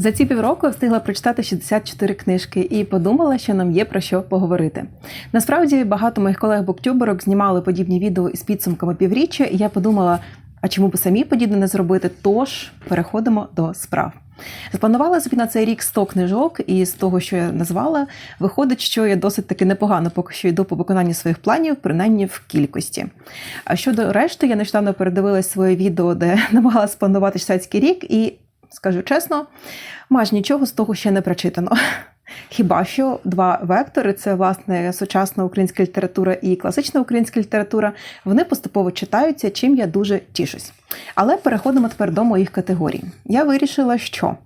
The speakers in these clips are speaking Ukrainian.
За ці півроку я встигла прочитати 64 книжки і подумала, що нам є про що поговорити. Насправді багато моїх колег-буктюберок знімали подібні відео із підсумками півріччя, і я подумала, а чому б самі подібне не зробити? Тож переходимо до справ. Запланувала собі на цей рік 100 книжок, і з того, що я назвала, виходить, що я досить таки непогано поки що йду по виконанню своїх планів, принаймні в кількості. А щодо решти, я нещодавно передивилась своє відео, де намагалася планувати читацький рік, і скажу чесно, майже нічого з того ще не прочитано. Хіба що два вектори це власне сучасна українська література і класична українська література, вони поступово читаються, чим я дуже тішусь. Але переходимо тепер до моїх категорій. Я вирішила, що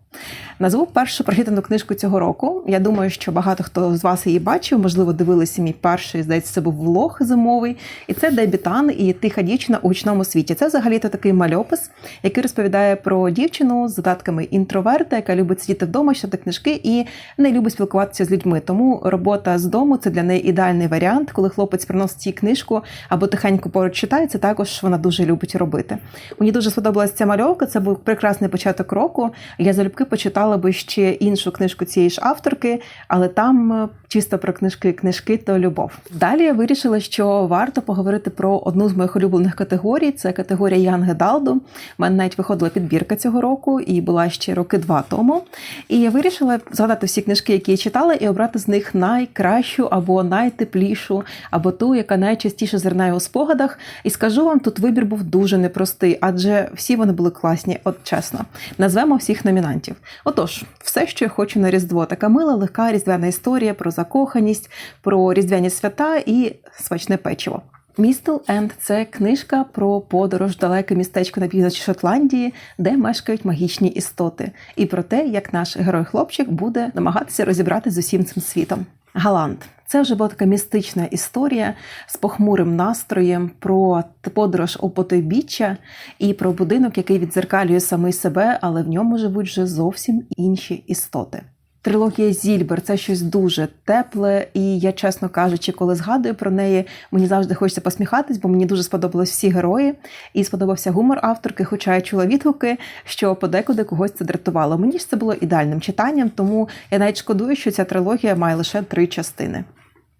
назву першу прочитану книжку цього року. Я думаю, що багато хто з вас її бачив, можливо, дивилися мій перший, здається, це був влог зимовий. І це дебютан і тиха дівчина у гучному світі. Це взагалі-то такий мальопис, який розповідає про дівчину з задатками інтроверта, яка любить сидіти вдома, читати книжки і не любить спілкуватися з людьми. Тому робота з дому це для неї ідеальний варіант, коли хлопець приносить їй книжку або тихенько поруч читає. Це також вона дуже любить робити. Мені дуже сподобалася ця мальовка. Це був прекрасний початок року. Я залюбки почитала би ще іншу книжку цієї ж авторки, але там е, чисто про книжки, книжки то любов. Далі я вирішила, що варто поговорити про одну з моїх улюблених категорій. Це категорія Янги Далду. У мене навіть виходила підбірка цього року і була ще роки два тому. І я вирішила згадати всі книжки, які я читала, і обрати з них найкращу або найтеплішу, або ту, яка найчастіше зернає у спогадах. І скажу вам, тут вибір був дуже непростий, адже всі вони були класні, от чесно. Назвемо всіх номінантів. Отож, все, що я хочу на Різдво, така мила, легка різдвяна історія про закоханість, про різдвяні свята і смачне печиво. Містел Енд це книжка про подорож в далеке містечко на півночі Шотландії, де мешкають магічні істоти, і про те, як наш герой-хлопчик буде намагатися розібрати з усім цим світом. Галант це вже була така містична історія з похмурим настроєм про подорож у потойбіччя і про будинок, який відзеркалює самий себе, але в ньому живуть вже зовсім інші істоти. Трилогія Зільбер це щось дуже тепле, і я, чесно кажучи, коли згадую про неї, мені завжди хочеться посміхатись, бо мені дуже сподобались всі герої, і сподобався гумор авторки, хоча я чула відгуки, що подекуди когось це дратувало. Мені ж це було ідеальним читанням, тому я навіть шкодую, що ця трилогія має лише три частини.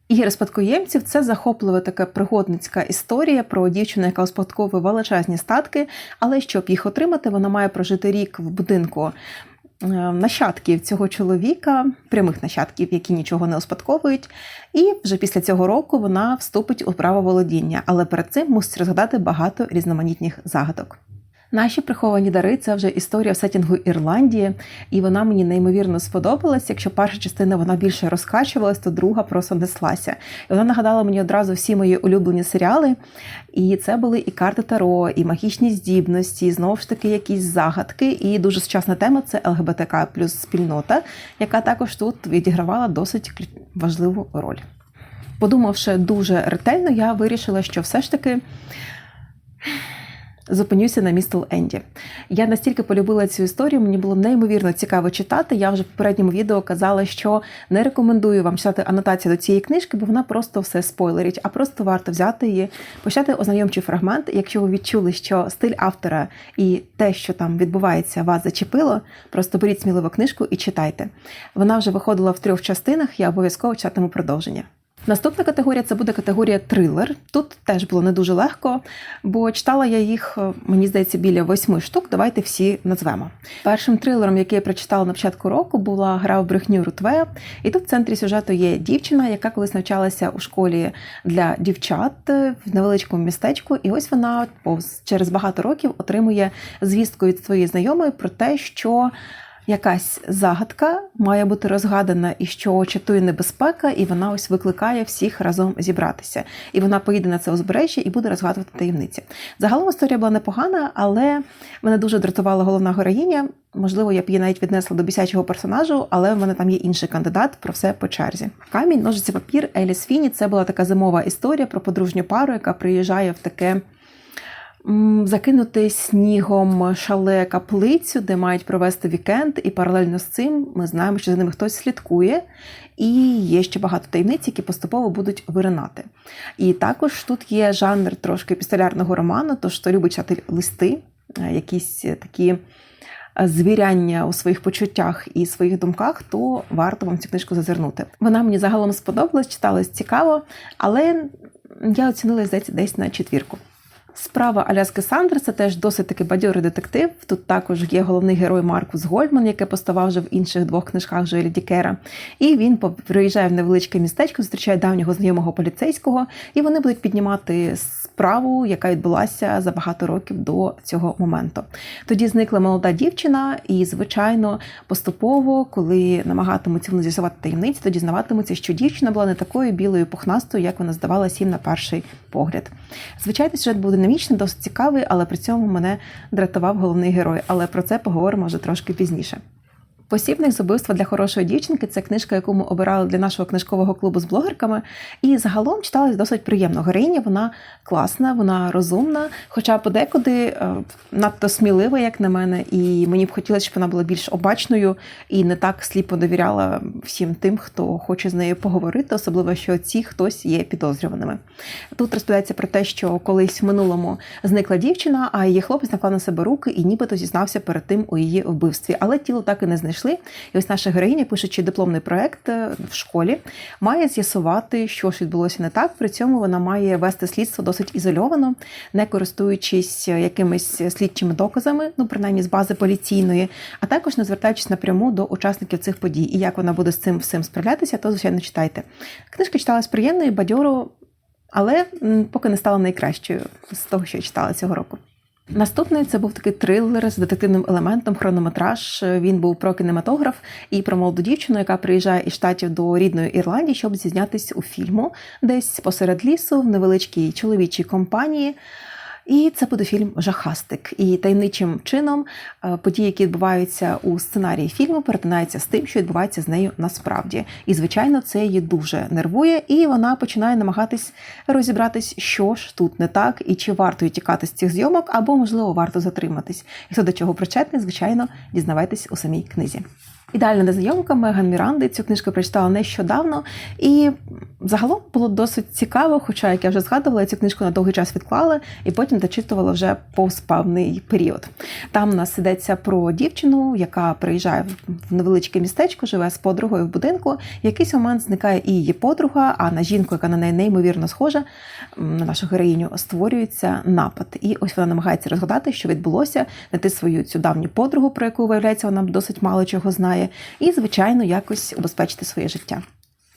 Ігри спадкоємців це захоплива така пригодницька історія про дівчину, яка успадковує величезні статки, але щоб їх отримати, вона має прожити рік в будинку нащадків цього чоловіка, прямих нащадків, які нічого не успадковують. І вже після цього року вона вступить у право володіння, але перед цим мусить розгадати багато різноманітних загадок. Наші приховані дари це вже історія в сетінгу Ірландії, і вона мені неймовірно сподобалась. Якщо перша частина вона більше розкачувалась, то друга просто неслася. І вона нагадала мені одразу всі мої улюблені серіали. І це були і карти Таро, і магічні здібності, і знову ж таки якісь загадки. І дуже сучасна тема це ЛГБТК плюс спільнота, яка також тут відігравала досить важливу роль. Подумавши дуже ретельно, я вирішила, що все ж таки. Зупинюся на містл Енді. Я настільки полюбила цю історію, мені було неймовірно цікаво читати. Я вже в попередньому відео казала, що не рекомендую вам читати анотацію до цієї книжки, бо вона просто все спойлерить, а просто варто взяти її, почати ознайомчий фрагмент. Якщо ви відчули, що стиль автора і те, що там відбувається, вас зачепило, просто беріть сміливо книжку і читайте. Вона вже виходила в трьох частинах, я обов'язково читатиму продовження. Наступна категорія це буде категорія трилер. Тут теж було не дуже легко, бо читала я їх, е, мені здається, біля восьми штук. Давайте всі назвемо. Першим трилером, який я прочитала на початку року, була гра в брехню Рутве. І тут в центрі сюжету є дівчина, яка колись навчалася у школі для дівчат в невеличкому містечку. І ось вона повз через багато років отримує звістку від своєї знайомої про те, що якась загадка має бути розгадана і що чатує небезпека, і вона ось викликає всіх разом зібратися. І вона поїде на це узбережжя і буде розгадувати таємниці. Загалом історія була непогана, але мене дуже дратувала головна героїня. Можливо, я б її навіть віднесла до бісячого персонажу, але в мене там є інший кандидат про все по черзі. Камінь, ножиці, папір, Еліс Фіні це була така зимова історія про подружню пару, яка приїжджає в таке закинути снігом шале каплицю, де мають провести вікенд, і паралельно з цим ми знаємо, що за ними хтось слідкує, і є ще багато таємниць, які поступово будуть виринати. І також тут є жанр трошки епістолярного роману, тож хто любить читати листи, якісь такі е, звіряння у своїх почуттях і своїх думках, то варто вам цю книжку зазирнути. Вона мені загалом сподобалась, читалась цікаво, але я оцінила здається, десь на четвірку. Справа Аляски Сандер це теж досить таки бадьорий детектив. Тут також є головний герой Маркус Гольдман, який поставав вже в інших двох книжках Жоелі Дікера. І він приїжджає в невеличке містечко, зустрічає давнього знайомого поліцейського, і вони будуть піднімати справу, яка відбулася за багато років до цього моменту. Тоді зникла молода дівчина, і, звичайно, поступово, коли намагатимуться вони з'ясувати таємниці, то дізнаватимуться, що дівчина була не такою білою пухнастою, як вона здавалася їм на перший погляд. Звичайно, сюжет був динамічний, досить цікавий, але при цьому мене дратував головний герой. Але про це поговоримо вже трошки пізніше. Посібник з убивства для хорошої дівчинки це книжка, яку ми обирали для нашого книжкового клубу з блогерками. І загалом читалась досить приємно. Героїня вона класна, вона розумна, хоча подекуди е, надто смілива, як на мене, і мені б хотілося, щоб вона була більш обачною і не так сліпо довіряла всім тим, хто хоче з нею поговорити, особливо що ці хтось є підозрюваними. Тут розповідається про те, що колись в минулому зникла дівчина, а її хлопець наклав на себе руки і нібито зізнався перед тим у її вбивстві, але тіло так і не знайшли знайшли. І ось наша героїня, пишучи дипломний проект е, в школі, має з'ясувати, що ж відбулося не так. При цьому вона має вести слідство досить ізольовано, не користуючись е, якимись слідчими доказами, ну принаймні з бази поліційної, а також не звертаючись напряму до учасників цих подій. І як вона буде з цим всім справлятися, то звичайно читайте. Книжка читалась приємно і бадьоро, але поки не стала найкращою з того, що я читала цього року. Наступний це був такий трилер з детективним елементом, хронометраж. Він був про кінематограф і про молоду дівчину, яка приїжджає із штатів до рідної Ірландії, щоб зізнятись у фільму, десь посеред лісу в невеличкій чоловічій компанії. І це буде фільм Жахастик. І таємничим чином е, події, які відбуваються у сценарії фільму, перетинаються з тим, що відбувається з нею насправді. І, звичайно, це її дуже нервує, і вона починає намагатись розібратись, що ж тут не так, і чи варто тікати з цих зйомок, або можливо варто затриматись. І хто до чого причетний, звичайно, дізнавайтесь у самій книзі. Ідеальна незнайомка Меган Міранди. Цю книжку прочитала нещодавно, і загалом було досить цікаво, хоча, як я вже згадувала, я цю книжку на довгий час відклала і потім дочитувала вже повз певний період. Там у нас йдеться про дівчину, яка приїжджає в невеличке містечко, живе з подругою в будинку. В якийсь момент зникає і її подруга, а на жінку, яка на неї неймовірно схожа, на нашу героїню, створюється напад. І ось вона намагається розгадати, що відбулося, знайти свою цю давню подругу, про яку виявляється, вона досить мало чого знає і, звичайно, якось убезпечити своє життя.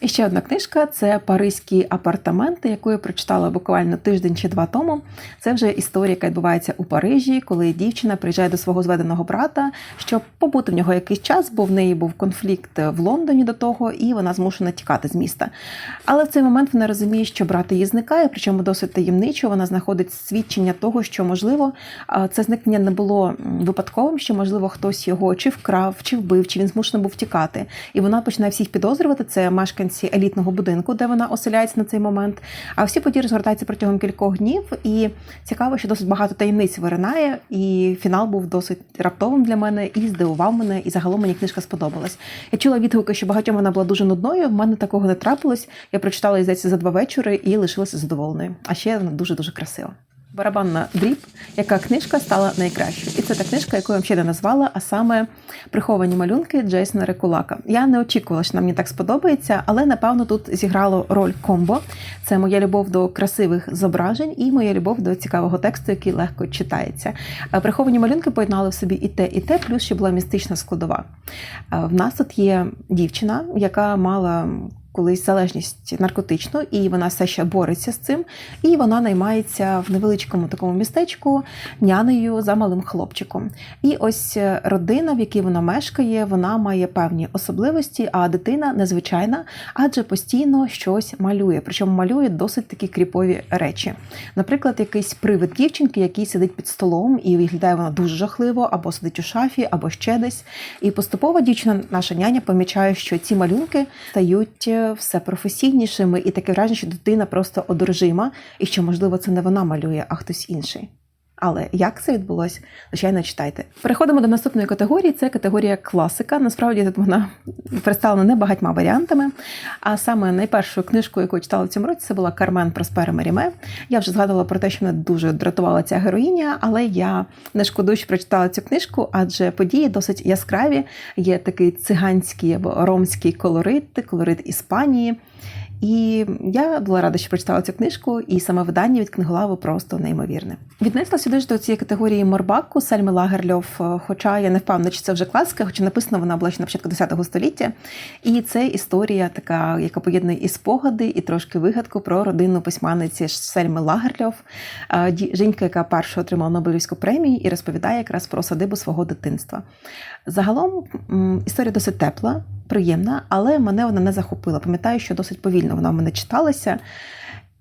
І ще одна книжка це Паризькі апартаменти, яку я прочитала буквально тиждень чи два тому. Це вже історія, яка відбувається у Парижі, коли дівчина приїжджає до свого зведеного брата, щоб побути в нього якийсь час, бо в неї був конфлікт в Лондоні до того, і вона змушена тікати з міста. Але в цей момент вона розуміє, що брат її зникає, причому досить таємничо. Вона знаходить свідчення того, що можливо це зникнення не було випадковим, що можливо хтось його чи вкрав, чи вбив, чи він змушений був тікати. І вона починає всіх підозрювати. Це мешканці мешканці елітного будинку, де вона оселяється на цей момент. А всі події розгортаються протягом кількох днів. І цікаво, що досить багато таємниць виринає. І фінал був досить раптовим для мене і здивував мене. І загалом мені книжка сподобалась. Я чула відгуки, що багатьом вона була дуже нудною. В мене такого не трапилось. Я прочитала її за два вечори і лишилася задоволеною. А ще вона дуже дуже красива. Барабанна дріб, яка книжка стала найкращою. І це та книжка, яку я ще не назвала, а саме приховані малюнки Джейсона Рекулака. Я не очікувала, що нам мені так сподобається, але напевно тут зіграло роль комбо. Це моя любов до красивих зображень і моя любов до цікавого тексту, який легко читається. Приховані малюнки поєднали в собі і те, і те, плюс ще була містична складова. В нас тут є дівчина, яка мала колись залежність наркотичну, і вона все ще бореться з цим. І вона наймається в невеличкому такому містечку нянею за малим хлопчиком. І ось е, родина, в якій вона мешкає, вона має певні особливості, а дитина незвичайна, адже постійно щось малює. Причому малює досить такі кріпові речі. Наприклад, якийсь привид дівчинки, який сидить під столом, і виглядає вона дуже жахливо, або сидить у шафі, або ще десь. І поступово дівчина, наша няня, помічає, що ці малюнки стають е, все професійнішими, і таке враження, що дитина просто одержима, і що, можливо, це не вона малює, а хтось інший. Але як це відбулося, звичайно, читайте. Переходимо до наступної категорії. Це категорія класика. Насправді тут вона представлена не багатьма варіантами. А саме найпершою книжкою, яку я читала в цьому році, це була Кармен Проспера Меріме. Я вже згадувала про те, що мене дуже дратувала ця героїня, але я не шкодую, що прочитала цю книжку, адже події досить яскраві. Є такий циганський або ромський колорит, колорит Іспанії. І я була рада, що прочитала цю книжку, і саме видання від книголаву просто неймовірне. Віднесла сюди ж до цієї категорії Морбаку Сельми Лагерльов, хоча я не впевнена, чи це вже класика, хоча написана вона була ще на початку ХХ століття. І це історія, така, яка поєднує і спогади, і трошки вигадку про родину письменниці Сельми Лагерльов, жінка, яка перша отримала Нобелівську премію і розповідає якраз про садибу свого дитинства. Загалом історія досить тепла приємна, але мене вона не захопила. Пам'ятаю, що досить повільно вона в мене читалася,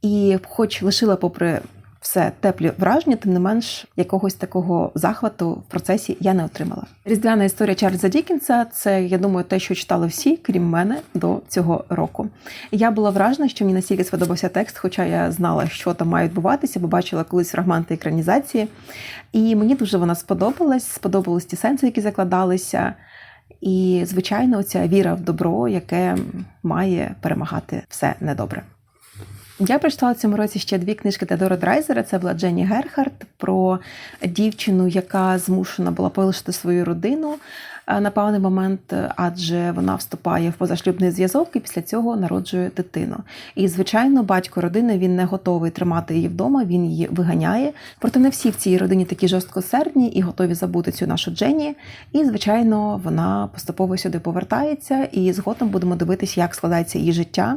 і, хоч лишила, попри все теплі враження, тим не менш якогось такого захвату в процесі я не отримала. Різдвяна історія Чарльза Дікінса це, я думаю, те, що читали всі, крім мене, до цього року. Я була вражена, що мені настільки сподобався текст, хоча я знала, що там має відбуватися, бо бачила колись фрагменти екранізації. І мені дуже вона сподобалась, сподобались ті сенси, які закладалися. І, звичайно, ця віра в добро, яке має перемагати все недобре. Я прочитала в цьому році ще дві книжки Теодора Драйзера. Це була Дженні Герхард про дівчину, яка змушена була полишити свою родину на певний момент, адже вона вступає в позашлюбний зв'язок і після цього народжує дитину. І, звичайно, батько родини він не готовий тримати її вдома, він її виганяє. Проте не всі в цій родині такі жорсткосердні і готові забути цю нашу Дженні. І, звичайно, вона поступово сюди повертається, і згодом будемо дивитися, як складається її життя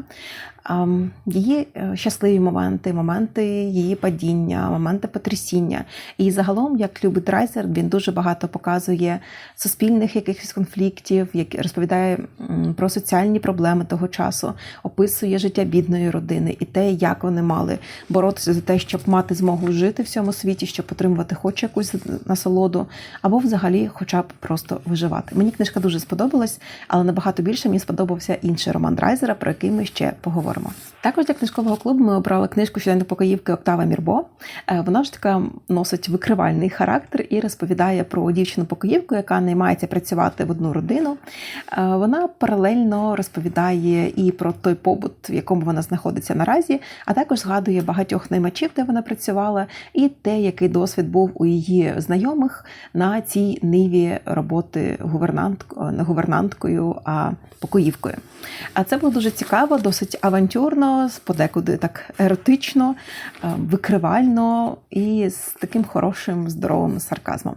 її е, щасливі моменти, моменти її падіння, моменти потрясіння. І загалом, як любить Драйзер, він дуже багато показує суспільних якихось конфліктів, як розповідає про соціальні проблеми того часу, описує життя бідної родини і те, як вони мали боротися за те, щоб мати змогу жити в цьому світі, щоб отримувати хоч якусь насолоду, або взагалі, хоча б просто виживати. Мені книжка дуже сподобалась, але набагато більше мені сподобався інший роман Драйзера, про який ми ще поговоримо говоримо. Також для книжкового клубу ми обрали книжку щоденних покоївки Октава Мірбо. Е, вона ж така носить викривальний характер і розповідає про дівчину-покоївку, яка наймається працювати в одну родину. Е, вона паралельно розповідає і про той побут, в якому вона знаходиться наразі, а також згадує багатьох наймачів, де вона працювала, і те, який досвід був у її знайомих на цій ниві роботи гувернанткою, не гувернанткою, а покоївкою. А це було дуже цікаво, досить авантюрно, подекуди так еротично, е, викривально і з таким хорошим здоровим сарказмом.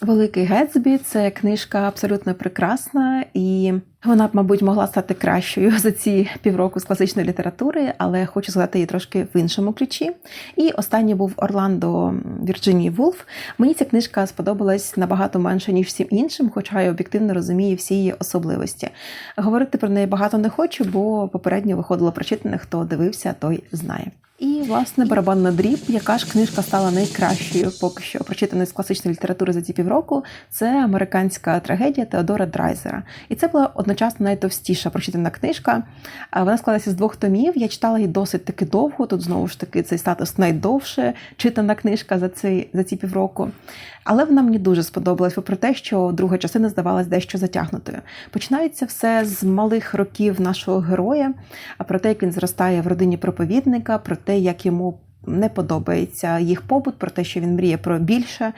Великий Гетсбі це книжка абсолютно прекрасна, і вона б, мабуть, могла стати кращою за ці півроку з класичної літератури, але хочу згадати її трошки в іншому ключі. І останній був Орландо Вірджинії Вулф. Мені ця книжка сподобалась набагато менше, ніж всім іншим, хоча я об'єктивно розумію всі її особливості. Говорити про неї багато не хочу, бо попередньо виходило прочитане, хто дивився, той знає. І, власне, барабан на дріб, яка ж книжка стала найкращою, поки що прочитаною з класичної літератури за ці півроку. Це американська трагедія Теодора Драйзера. І це була одночасно найтовстіша прочитана книжка. Вона складається з двох томів. Я читала її досить таки довго. Тут знову ж таки цей статус найдовше читана книжка за цей за ці півроку. Але вона мені дуже сподобалась, попри те, що друга частина здавалась дещо затягнутою. Починається все з малих років нашого героя, про те, як він зростає в родині проповідника, про те, як йому не подобається їх побут, про те, що він мріє про більше,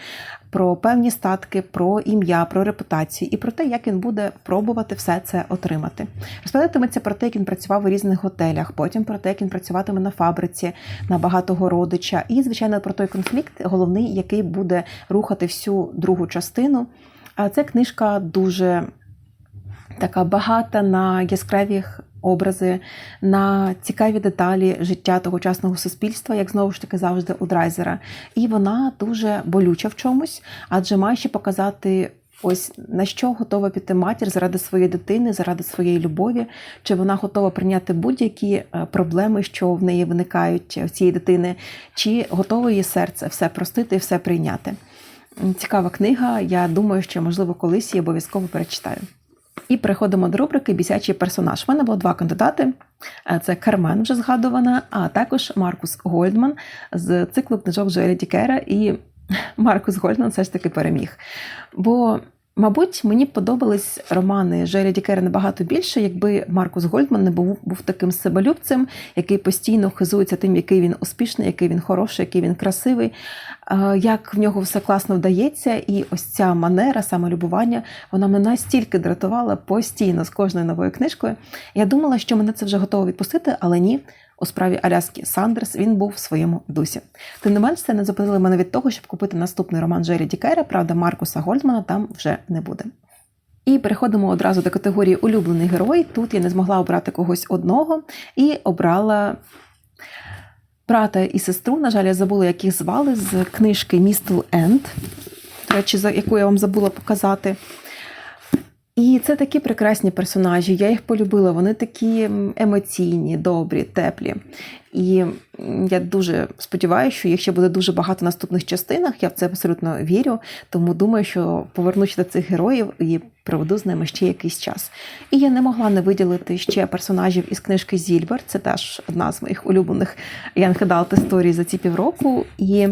про певні статки, про ім'я, про репутацію і про те, як він буде пробувати все це отримати. Розповідатиметься про те, як він працював у різних готелях, потім про те, як він працюватиме на фабриці на багатого родича, і, звичайно, про той конфлікт, головний, який буде рухати всю другу частину. А це книжка дуже така багата на яскравих образи, на цікаві деталі життя тогочасного суспільства, як знову ж таки завжди у Драйзера. І вона дуже болюча в чомусь, адже має ще показати. Ось на що готова піти матір заради своєї дитини, заради своєї любові, чи вона готова прийняти будь-які е, проблеми, що в неї виникають в цієї дитини, чи готове її серце все простити і все прийняти. Цікава книга. Я думаю, що можливо колись її обов'язково перечитаю. І переходимо до рубрики Бісячий персонаж. У мене було два кандидати: це Кармен, вже згадувана, а також Маркус Гольдман з циклу книжок Джоеля Дікера. І Маркус Гольдман все ж таки переміг. Бо, мабуть, мені подобались романи Жері Дікера набагато більше, якби Маркус Гольдман не був, був таким себелюбцем, який постійно хизується тим, який він успішний, який він хороший, який він красивий, е, як в нього все класно вдається. І ось ця манера самолюбування, вона мене настільки дратувала постійно з кожною новою книжкою. Я думала, що мене це вже готово відпустити, але ні. У справі Аляски Сандерс він був в своєму дусі. Тим не менш, це не зупинило мене від того, щоб купити наступний роман Джері Дікера. Правда, Маркуса Гольдмана там вже не буде. І переходимо одразу до категорії улюблений герой. Тут я не змогла обрати когось одного і обрала брата і сестру. На жаль, я забула, як їх звали з книжки Містл Енд, до речі, яку я вам забула показати. І це такі прекрасні персонажі. Я їх полюбила. Вони такі емоційні, добрі, теплі. І я дуже сподіваюся, що їх ще буде дуже багато в наступних частинах. Я в це абсолютно вірю. Тому думаю, що повернуся до цих героїв і проведу з ними ще якийсь час. І я не могла не виділити ще персонажів із книжки Зільбер. Це теж одна з моїх улюблених Ян Adult історій за ці півроку. І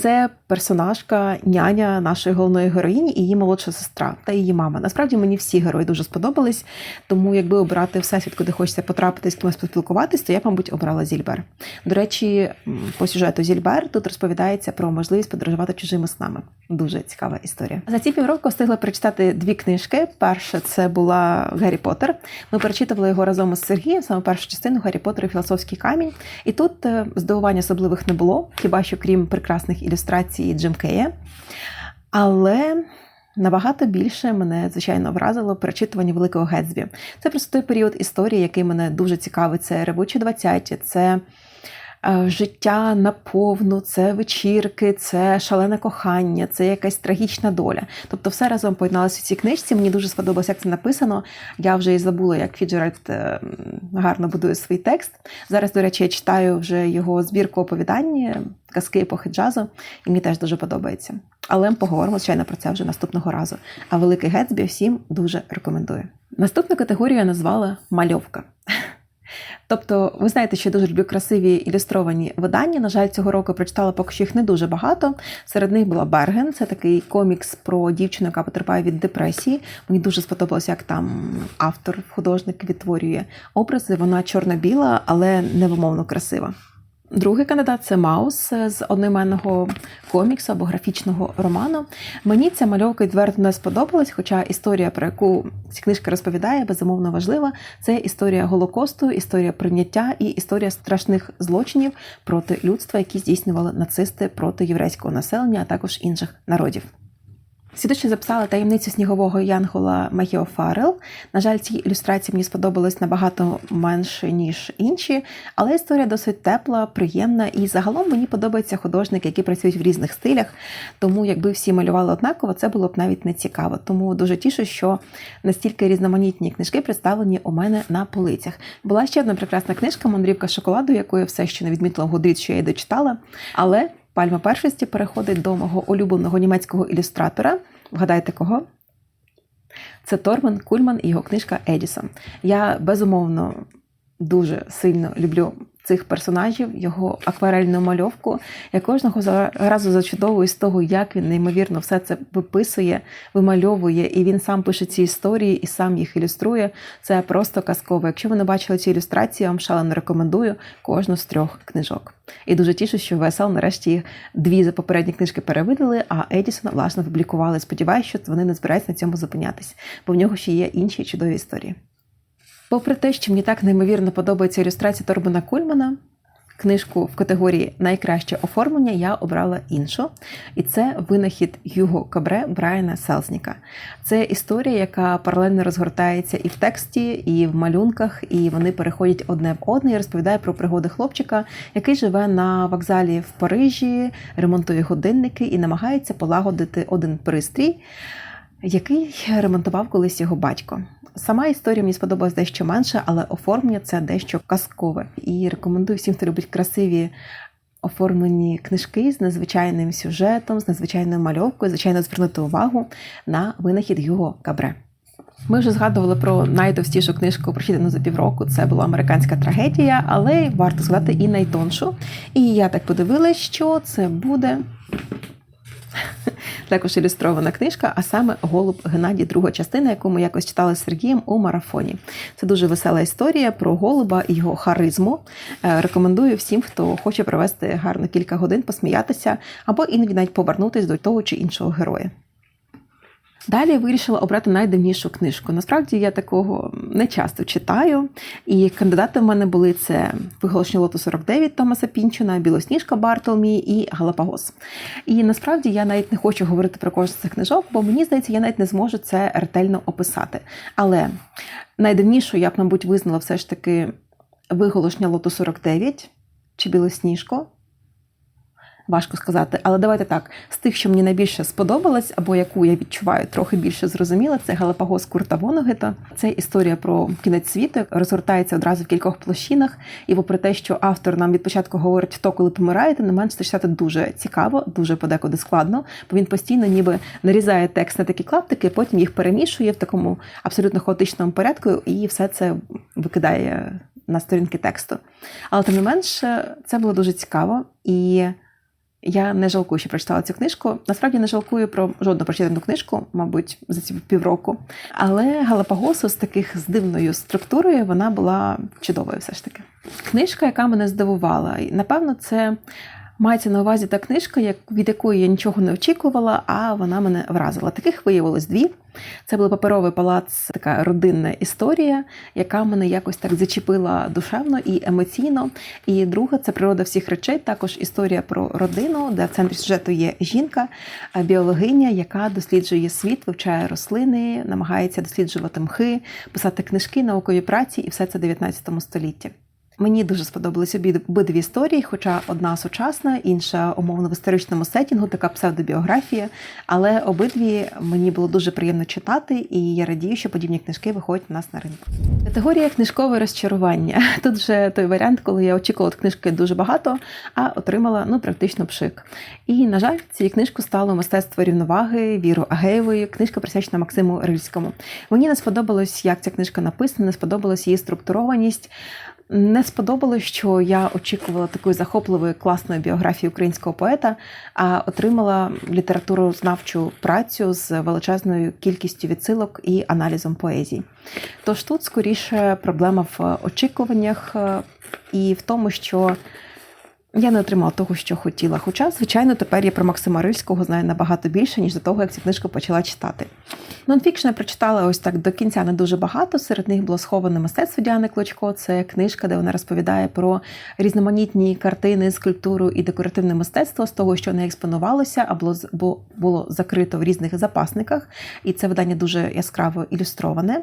Це персонажка, няня нашої головної героїні і її молодша сестра та її мама. Насправді мені всі герої дуже сподобались, тому якби обрати всесвіт, куди хочеться потрапити з кимось поспілкуватись, то я, мабуть, обрала Зільбер. До речі, по сюжету Зільбер тут розповідається про можливість подорожувати чужими снами. Дуже цікава історія. За ці півроку встигла прочитати дві книжки. Перша це була Гаррі Поттер. Ми перечитували його разом із Сергієм, саме першу частину Гаррі Поттер і філософський камінь. І тут е, здивувань особливих не було, хіба що крім прекрасних ілюстрацій Джим Кея. Але набагато більше мене, звичайно, вразило перечитування Великого Гетсбі. Це просто той період історії, який мене дуже цікавить. Це ревучі 20-ті, це життя наповну, це вечірки, це шалене кохання, це якась трагічна доля. Тобто, все разом поєдналося в цій книжці. Мені дуже сподобалося, як це написано. Я вже і забула, як Фіджеральд е, гарно будує свій текст. Зараз, до речі, я читаю вже його збірку оповідань, казки епохи джазу, і мені теж дуже подобається. Але поговоримо, звичайно, про це вже наступного разу. А великий Гетсбі всім дуже рекомендую. Наступну категорію я назвала мальовка. Тобто, ви знаєте, що я дуже люблю красиві ілюстровані видання. На жаль, цього року прочитала поки що їх не дуже багато. Серед них була Берген, це такий комікс про дівчину, яка потерпає від депресії. Мені дуже сподобалося, як там автор, художник відтворює образи. Вона чорно-біла, але невимовно красива. Другий кандидат це Маус з одноіменного коміксу або графічного роману. Мені ця мальовка відверто не сподобалась, хоча історія, про яку ця книжка розповідає, безумовно важлива. Це історія Голокосту, історія прийняття і історія страшних злочинів проти людства, які здійснювали нацисти проти єврейського населення, а також інших народів. Слідучі записала таємницю снігового янгола Магіо Фарел. На жаль, ці ілюстрації мені сподобались набагато менше, ніж інші, але історія досить тепла, приємна, і загалом мені подобаються художники, які працюють в різних стилях. Тому, якби всі малювали однаково, це було б навіть не цікаво. Тому дуже тішу, що настільки різноманітні книжки представлені у мене на полицях. Була ще одна прекрасна книжка Мандрівка шоколаду, яку я все ще не відмітила Goodreads, що я її дочитала. Але Пальма першості переходить до мого улюбленого німецького ілюстратора. Вгадайте кого? Це Торман Кульман і його книжка Едісон. Я безумовно дуже сильно люблю цих персонажів, його акварельну мальовку. Я кожного разу зачудовую з того, як він неймовірно все це виписує, вимальовує, і він сам пише ці історії і сам їх ілюструє. Це просто казково. Якщо ви не бачили ці ілюстрації, я вам шалено рекомендую кожну з трьох книжок. І дуже тішу, що ВСЛ нарешті їх дві за попередні книжки перевидали, а Едісона власне публікували. Сподіваюся, що вони не збираються на цьому зупинятись, бо в нього ще є інші чудові історії. Попри те, що мені так неймовірно подобається ілюстрація Торбена Кульмана, книжку в категорії Найкраще оформлення я обрала іншу, і це винахід Юго Кабре Брайана Селзніка. Це історія, яка паралельно розгортається і в тексті, і в малюнках, і вони переходять одне в одне і розповідає про пригоди хлопчика, який живе на вокзалі в Парижі, ремонтує годинники і намагається полагодити один пристрій, який ремонтував колись його батько. Сама історія мені сподобалась дещо менше, але оформлення це дещо казкове. І рекомендую всім, хто любить красиві оформлені книжки з незвичайним сюжетом, з незвичайною мальовкою, звичайно, звернути увагу на винахід Юго Кабре. Ми вже згадували про найтовстішу книжку, прочитану за півроку. Це була американська трагедія, але варто згадати і найтоншу. І я так подивилась, що це буде Також ілюстрована книжка, а саме Голуб Геннадій, друга частина, яку ми якось читали з Сергієм у марафоні. Це дуже весела історія про голуба і його харизму. Е, Рекомендую всім, хто хоче провести гарно кілька годин, посміятися або іноді навіть повернутися до того чи іншого героя. Далі вирішила обрати найдавнішу книжку. Насправді я такого не часто читаю. І кандидати в мене були це виголошення лоту 49 Томаса Пінчина, Білосніжка Бартолмі і Галапагос. І насправді я навіть не хочу говорити про кожен з цих книжок, бо мені здається, я навіть не зможу це ретельно описати. Але найдавнішу я б, мабуть, визнала все ж таки виголошення лоту 49 чи Білосніжко. Важко сказати, але давайте так: з тих, що мені найбільше сподобалось, або яку я відчуваю трохи більше зрозуміла, це Галапагос Курта Воногета. Це історія про кінець світу, розгортається одразу в кількох площинах. І попри те, що автор нам від початку говорить, хто коли помирає, тим не менш це читати дуже цікаво, дуже подекуди складно, бо він постійно ніби нарізає текст на такі клаптики, потім їх перемішує в такому абсолютно хаотичному порядку, і все це викидає на сторінки тексту. Але тим не менш, це було дуже цікаво і. Я не жалкую, що прочитала цю книжку. Насправді не жалкую про жодну прочитану книжку, мабуть, за ці півроку. Але Галапагосу з таких з дивною структурою вона була чудовою, все ж таки. Книжка, яка мене здивувала, напевно, це. Мається на увазі та книжка, від якої я нічого не очікувала, а вона мене вразила. Таких виявилось дві. Це був паперовий палац, така родинна історія, яка мене якось так зачепила душевно і емоційно. І друга це природа всіх речей, також історія про родину, де в центрі сюжету є жінка, біологиня, яка досліджує світ, вивчає рослини, намагається досліджувати мхи, писати книжки, наукові праці, і все це в 19 столітті. Мені дуже сподобалися обидві історії, хоча одна сучасна, інша умовно в історичному сетінгу, така псевдобіографія. Але обидві мені було дуже приємно читати, і я радію, що подібні книжки виходять у нас на ринку. Категорія книжкове розчарування. Тут вже той варіант, коли я очікувала книжки дуже багато, а отримала ну практично пшик. І на жаль, цією книжку стало мистецтво рівноваги Віру Агеєвої. Книжка присвячена Максиму Рильському. Мені не сподобалось, як ця книжка написана, не сподобалась її структурованість. Не сподобалось, що я очікувала такої захопливої класної біографії українського поета, а отримала літературознавчу працю з величезною кількістю відсилок і аналізом поезії. Тож тут скоріше проблема в очікуваннях і в тому, що я не отримала того, що хотіла. Хоча, звичайно, тепер я про Максима Рильського знаю набагато більше, ніж до того, як цю книжку почала читати. Нонфікшн я прочитала ось так до кінця не дуже багато. Серед них було сховане мистецтво Діани Клочко. Це книжка, де вона розповідає про різноманітні картини, скульптуру і декоративне мистецтво з того, що не експонувалося, або було закрито в різних запасниках. І це видання дуже яскраво ілюстроване,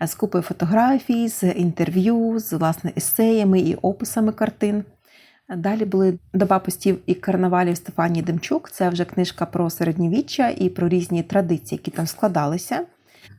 з купою фотографій, з інтерв'ю, з власне есеями і описами картин. Далі були доба постів і карнавалів Стефанії Демчук. Це вже книжка про середньовіччя і про різні традиції, які там складалися.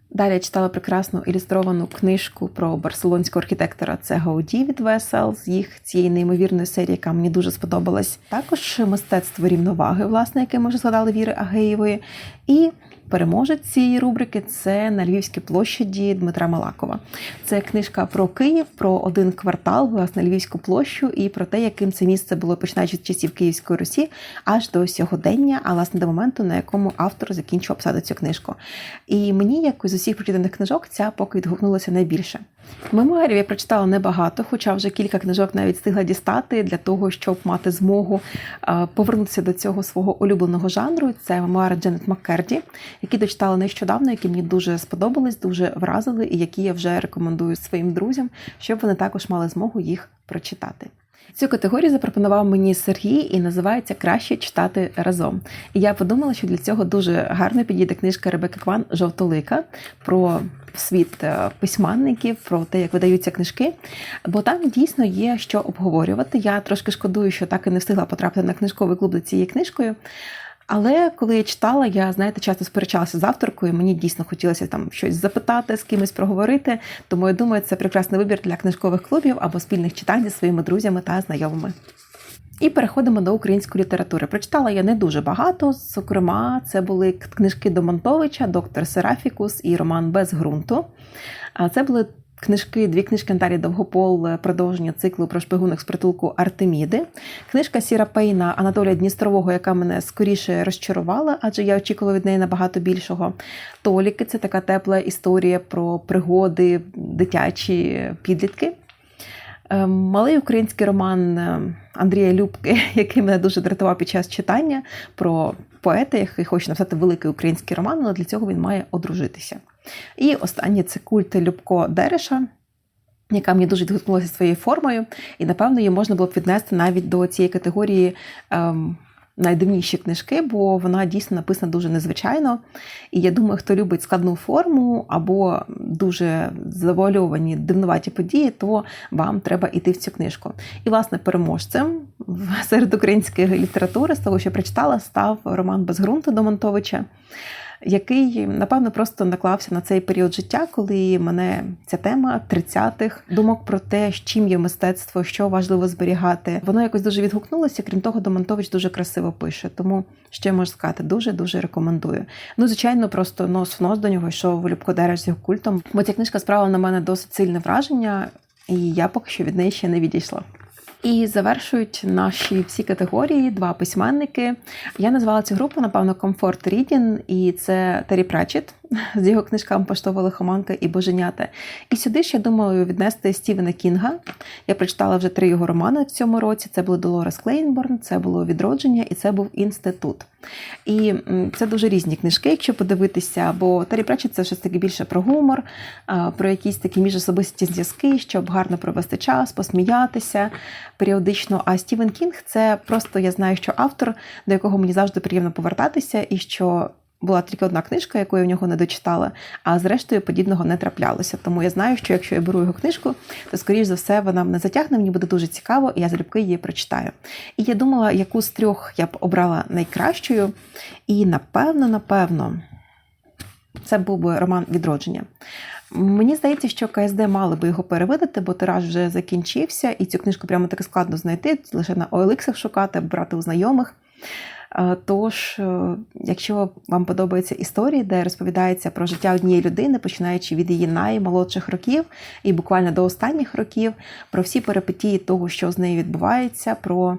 Далі я читала прекрасну ілюстровану книжку про барселонського архітектора це Гауді від Весел з їх цієї неймовірної серії, яка мені дуже сподобалась. Також мистецтво рівноваги, власне, яке ми вже згадали Віри Агеєвої. І Переможець цієї рубрики це на Львівській площаді Дмитра Малакова. Це книжка про Київ, про один квартал, власне, Львівську площу, і про те, яким це місце було починаючи з часів Київської Русі аж до сьогодення, а власне до моменту, на якому автор закінчив писати цю книжку. І мені, якось з усіх прочитаних книжок, ця поки відгукнулася найбільше. Мемуарів я прочитала небагато, хоча вже кілька книжок навіть встигла дістати для того, щоб мати змогу повернутися до цього свого улюбленого жанру. Це мемуари Дженет Маккерді, які дочитала нещодавно, які мені дуже сподобались, дуже вразили, і які я вже рекомендую своїм друзям, щоб вони також мали змогу їх прочитати. Цю категорію запропонував мені Сергій і називається Краще читати разом. І я подумала, що для цього дуже гарно підійде книжка Ребекки Кван Жовтолика про світ е, письменників, про те, як видаються книжки. Бо там дійсно є що обговорювати. Я трошки шкодую, що так і не встигла потрапити на книжковий клуб за цією книжкою. Але коли я читала, я знаєте, часто сперечалася з авторкою. Мені дійсно хотілося там щось запитати, з кимось проговорити. Тому я думаю, це прекрасний вибір для книжкових клубів або спільних читань зі своїми друзями та знайомими. І переходимо до української літератури. Прочитала я не дуже багато. Зокрема, це були книжки Домонтовича, доктор Серафікус і роман Без ґрунту. Це були книжки, дві книжки Наталі Довгопол, е, продовження циклу про шпигунок з притулку Артеміди. Книжка Сіра Пейна Анатолія Дністрового, яка мене скоріше розчарувала, адже я очікувала від неї набагато більшого. Толіки це така тепла історія про пригоди, дитячі підлітки. Е, Малий український роман е, Андрія Любки, який мене дуже дратував під час читання про поета, який хоче написати великий український роман, але для цього він має одружитися. І останнє це культ Любко Дереша, яка мені дуже відгукнулася своєю формою, і напевно її можна було б віднести навіть до цієї категорії. Ем, Найдивніші книжки, бо вона дійсно написана дуже незвичайно. І я думаю, хто любить складну форму або дуже завуальовані дивнуваті події, то вам треба йти в цю книжку. І, власне, переможцем серед української літератури, з того, що прочитала, став роман Безґрунту Домонтовича який напевно просто наклався на цей період життя, коли мене ця тема 30-х, думок про те, чим є мистецтво, що важливо зберігати. Воно якось дуже відгукнулося. Крім того, Домонтович дуже красиво пише. Тому я можу сказати, дуже дуже рекомендую. Ну, звичайно, просто нос в нос до нього йшов Любко Дереш з його культом. Бо ця книжка справила на мене досить сильне враження, і я поки що від неї ще не відійшла. І завершують наші всі категорії два письменники. Я назвала цю групу, напевно, Comfort Reading, і це Террі Пратчет з його книжками Поштова лихоманка і Боженята. І сюди ще думаю віднести Стівена Кінга. Я прочитала вже три його романи в цьому році. Це було Долорес Клейнборн, це було відродження і це був інститут. І це дуже різні книжки, якщо подивитися, бо Террі Пратчет це щось таки більше про гумор, про якісь такі міжособисті зв'язки, щоб гарно провести час, посміятися періодично. А Стівен Кінг це просто я знаю, що автор, до якого мені завжди приємно повертатися, і що. Була тільки одна книжка, яку я в нього не дочитала, а зрештою подібного не траплялося. Тому я знаю, що якщо я беру його книжку, то скоріш за все вона мене затягне, мені буде дуже цікаво, і я залюбки її прочитаю. І я думала, яку з трьох я б обрала найкращою. І напевно, напевно, це був би роман відродження. Мені здається, що КСД мали би його перевидати, бо тираж вже закінчився, і цю книжку прямо таки складно знайти, лише на OLX шукати, брати у знайомих. Тож, якщо вам подобаються історії, де розповідається про життя однієї людини, починаючи від її наймолодших років і буквально до останніх років, про всі перипетії того, що з нею відбувається, про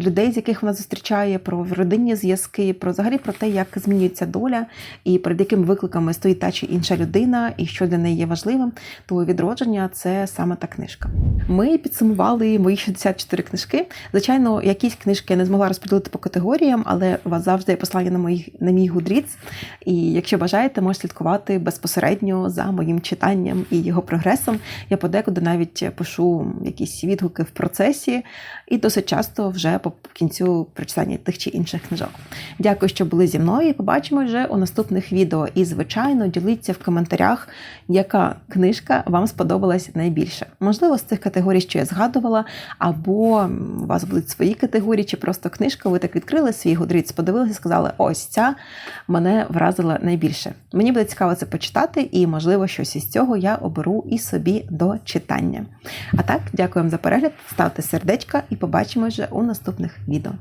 людей, з яких вона зустрічає, про родинні зв'язки, про взагалі про те, як змінюється доля і перед якими викликами стоїть та чи інша людина, і що для неї є важливим, то відродження це саме та книжка. Ми підсумували мої 64 книжки. Звичайно, якісь книжки я не змогла розподілити по категоріям, але у вас завжди є послання на мої на мій гудріц. І якщо бажаєте, можете слідкувати безпосередньо за моїм читанням і його прогресом. Я подекуди навіть пишу якісь відгуки в процесі, і досить часто вже по кінцю прочитання тих чи інших книжок. Дякую, що були зі мною. Побачимо вже у наступних відео. І, звичайно, діліться в коментарях, яка книжка вам сподобалась найбільше. Можливо, з цих категорій, що я згадувала, або у вас будуть свої категорії, чи просто книжка. Ви так відкрили свій гудриць, подивилися сказали, ось ця мене вразила найбільше. Мені буде цікаво це почитати, і, можливо, щось із цього я оберу і собі до читання. А так, дякую вам за перегляд, ставте сердечка і побачимо вже у наступних відео.